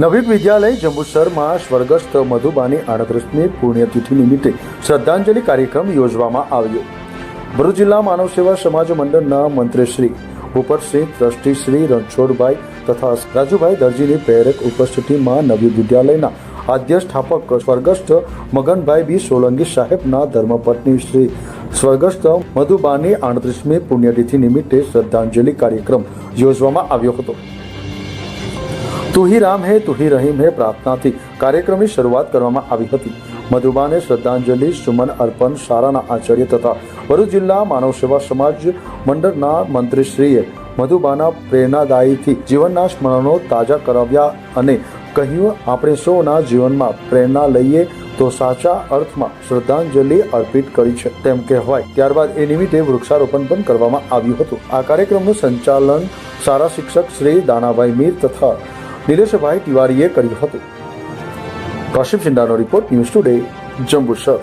નવીન વિદ્યાલય જંબુસરમાં સ્વર્ગસ્થ મધુબાની આડત્રીસમી પુણ્યતિથિ નિમિત્તે શ્રદ્ધાંજલિ કાર્યક્રમ યોજવામાં આવ્યો. ભરૂચ જિલ્લા માનવ સેવા સમાજ મંડળના મંત્રીશ્રી ઉપરસિંહ, ટ્રસ્ટી શ્રી રણછોડભાઈ તથા રાજુભાઈ દરજીની પ્રેરક ઉપસ્થિતિમાં નવી વિદ્યાલયના આદ્ય સ્થાપક સ્વર્ગસ્થ મગનભાઈ બી સોલંકી સાહેબના ધર્મપત્ની શ્રી સ્વર્ગસ્થ મધુબાની આડત્રીસમી પુણ્યતિથિ નિમિત્તે શ્રદ્ધાંજલિ કાર્યક્રમ યોજવામાં આવ્યો હતો. તું હી રામ હે તું હી રહીમ હે પ્રાર્થનાથી કાર્યક્રમની શરૂઆત કરવામાં આવી હતી. મધુબાને શ્રદ્ધાંજલિ, સુમન અર્પણ શાળાના આચાર્ય તથા ભરૂચ જિલ્લા માનવ સેવા સમાજ મંડળના મંત્રીશ્રીએ મધુબાના પ્રેરણાદાયીથી જીવનના સ્મરણો તાજા કરાવ્યા અને કહ્યું, આપણે સૌના જીવનમાં પ્રેરણા લઈએ તો સાચા અર્થમાં શ્રદ્ધાંજલિ અર્પિત કરી છે. તેમ કહેવાય. ત્યારબાદ એ નિમિત્તે વૃક્ષારોપણ પણ કરવામાં આવ્યું હતું. આ કાર્યક્રમનું સંચાલન સારા શિક્ષક શ્રી દાનાભાઈ મીર તથા નિલેશભાઈ તિવારીએ કર્યું હતું. કશ્યપ સિંડાનો રિપોર્ટ ન્યૂઝ ટુડે જંબુસર.